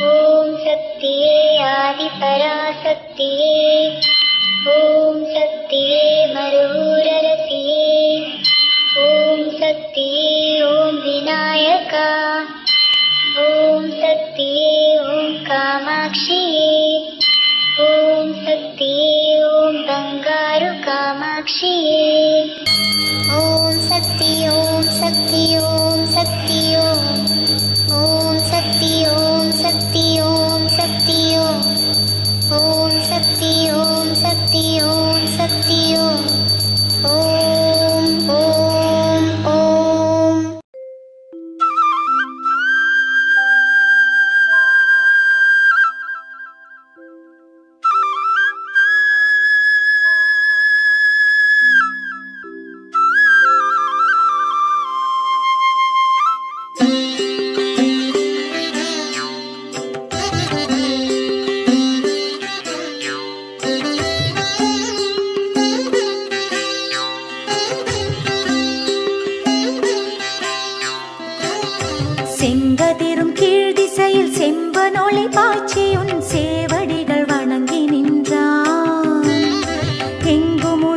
ॐ शक्तिये आदिपराशक्तिये ॐ शक्तिये मरुररसिये। ॐ शक्तिये ॐ विनायका। ॐ शक्तिये ॐ कामाक्षिये। ॐ शक्तिये ॐ बङ्गारु कामाक्षिये। ॐ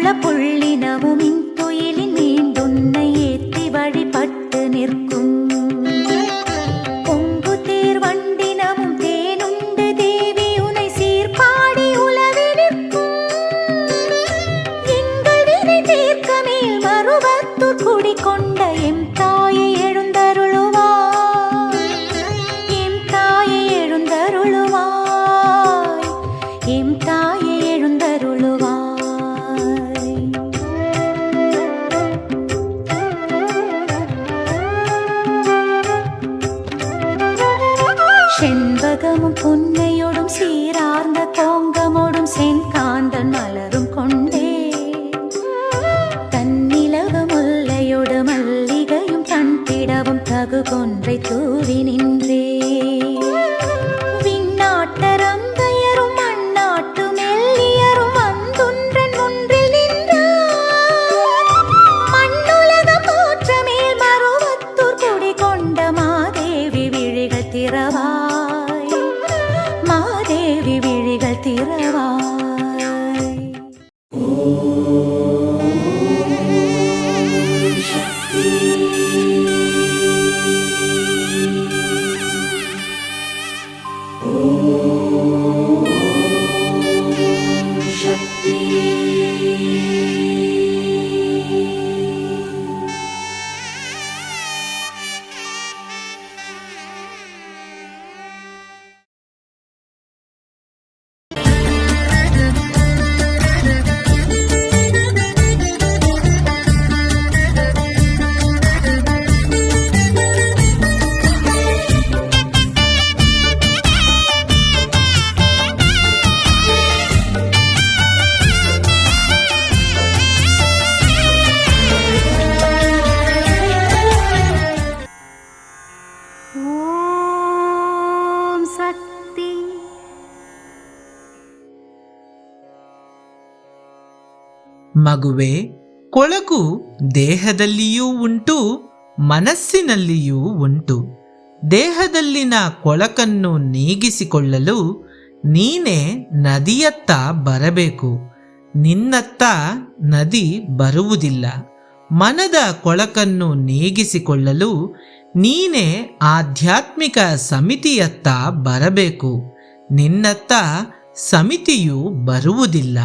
புல புள்ளினவும் துயிலின் மீண்டுன்னை ஏற்றி வழிபட்டு நிற்கும். கொண்ட எம் தா செண்பகமும் பொன்னையோடும் சீரார்ந்த கோங்கமோடும் செங்காந்தன் மலரும் கொண்டே. தன்னிலவு முல்லையோடு மல்லிகையும் தன் பிடவும் தகு கொன்றை தூவினின் ಮಗುವೆ, ಕೊಳಕು ದೇಹದಲ್ಲಿಯೂ ಉಂಟು, ಮನಸ್ಸಿನಲ್ಲಿಯೂ ಉಂಟು. ದೇಹದಲ್ಲಿನ ಕೊಳಕನ್ನು ನೀಗಿಸಿಕೊಳ್ಳಲು ನೀನೇ ನದಿಯತ್ತ ಬರಬೇಕು. ನಿನ್ನತ್ತ ನದಿ ಬರುವುದಿಲ್ಲ. ಮನದ ಕೊಳಕನ್ನು ನೀಗಿಸಿಕೊಳ್ಳಲು ನೀನೇ ಆಧ್ಯಾತ್ಮಿಕ ಸಮಿತಿಯತ್ತ ಬರಬೇಕು. ನಿನ್ನತ್ತ ಸಮಿತಿಯು ಬರುವುದಿಲ್ಲ.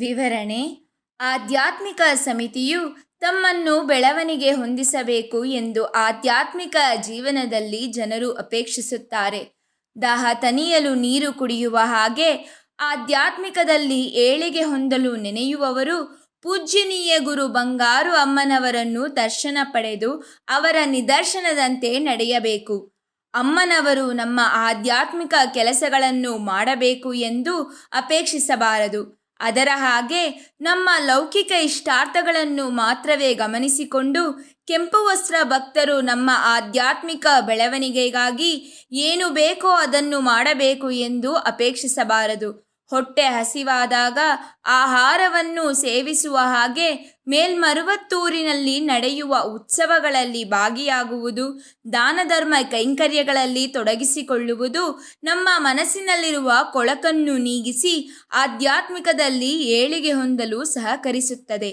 ವಿವರಣೆ. ಆಧ್ಯಾತ್ಮಿಕ ಸಮಿತಿಯು ತಮ್ಮನ್ನು ಬೆಳವಣಿಗೆ ಹೊಂದಿಸಬೇಕು ಎಂದು ಆಧ್ಯಾತ್ಮಿಕ ಜೀವನದಲ್ಲಿ ಜನರು ಅಪೇಕ್ಷಿಸುತ್ತಾರೆ. ದಾಹ ತನಿಯಲು ನೀರು ಕುಡಿಯುವ ಹಾಗೆ ಆಧ್ಯಾತ್ಮಿಕದಲ್ಲಿ ಏಳಿಗೆ ಹೊಂದಲು ನೆನೆಯುವವರು ಪೂಜ್ಯನೀಯ ಗುರು ಬಂಗಾರು ಅಮ್ಮನವರನ್ನು ದರ್ಶನ ಪಡೆದು ಅವರ ನಿದರ್ಶನದಂತೆ ನಡೆಯಬೇಕು. ಅಮ್ಮನವರು ನಮ್ಮ ಆಧ್ಯಾತ್ಮಿಕ ಕೆಲಸಗಳನ್ನು ಮಾಡಬೇಕು ಎಂದು ಅಪೇಕ್ಷಿಸಬಾರದು. ಅದರ ಹಾಗೆ ನಮ್ಮ ಲೌಕಿಕ ಇಷ್ಟಾರ್ಥಗಳನ್ನು ಮಾತ್ರವೇ ಗಮನಿಸಿಕೊಂಡು ಕೆಂಪು ವಸ್ತ್ರ ಭಕ್ತರು ನಮ್ಮ ಆಧ್ಯಾತ್ಮಿಕ ಬೆಳವಣಿಗೆಗಾಗಿ ಏನು ಬೇಕೋ ಅದನ್ನು ಮಾಡಬೇಕು ಎಂದು ಅಪೇಕ್ಷಿಸಬಾರದು. ಹೊಟ್ಟೆ ಹಸಿವಾದಾಗ ಆಹಾರವನ್ನು ಸೇವಿಸುವ ಹಾಗೆ ಮೇಲ್ಮರುವತ್ತೂರಿನಲ್ಲಿ ನಡೆಯುವ ಉತ್ಸವಗಳಲ್ಲಿ ಭಾಗಿಯಾಗುವುದು ದಾನ ಧರ್ಮ ಕೈಂಕರ್ಯಗಳಲ್ಲಿ ತೊಡಗಿಸಿಕೊಳ್ಳುವುದು, ನಮ್ಮ ಮನಸ್ಸಿನಲ್ಲಿರುವ ಕೊಳಕನ್ನು ನೀಗಿಸಿ ಆಧ್ಯಾತ್ಮಿಕದಲ್ಲಿ ಏಳಿಗೆ ಹೊಂದಲು ಸಹಕರಿಸುತ್ತದೆ.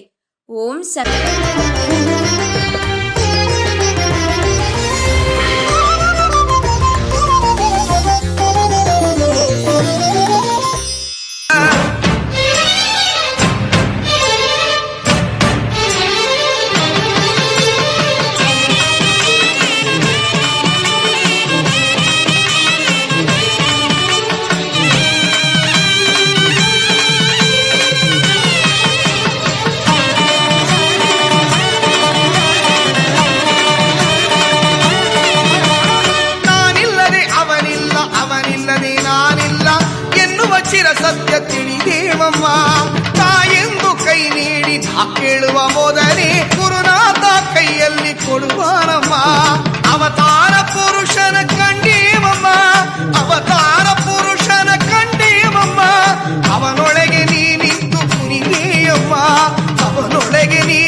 ಓಂ ಸತ್ ನೀಡಿ ನಾ ಕೇಳುವ ಮೊದಲೇ ಗುರುನಾಥ ಕೈಯಲ್ಲಿ ಕೊಡುವನಮ್ಮ ಅವತಾರ ಪುರುಷನ ಕಂಡೇವಮ್ಮ. ಅವತಾರ ಪುರುಷನ ಕಂಡೇವಮ್ಮ. ಅವನೊಳಗೆ ನೀ ನಿಂತು ಕುನಿದೇಯಮ್ಮ ಅವನೊಳಗೆ ನೀ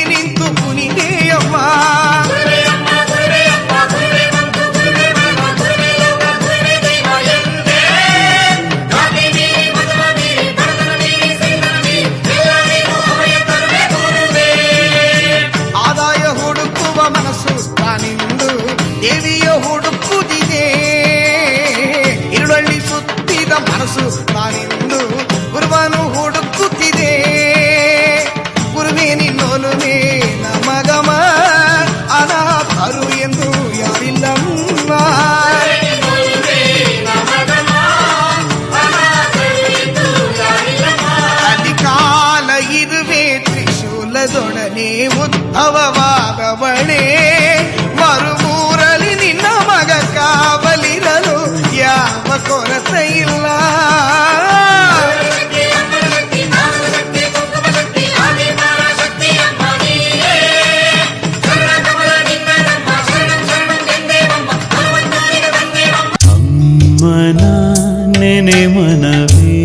ನೆನೆ ಮನವೇ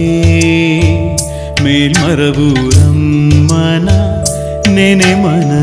ಮೇಲ್ಮರಬೂರಮ್ಮನ ನೆನೆ ಮನವೇ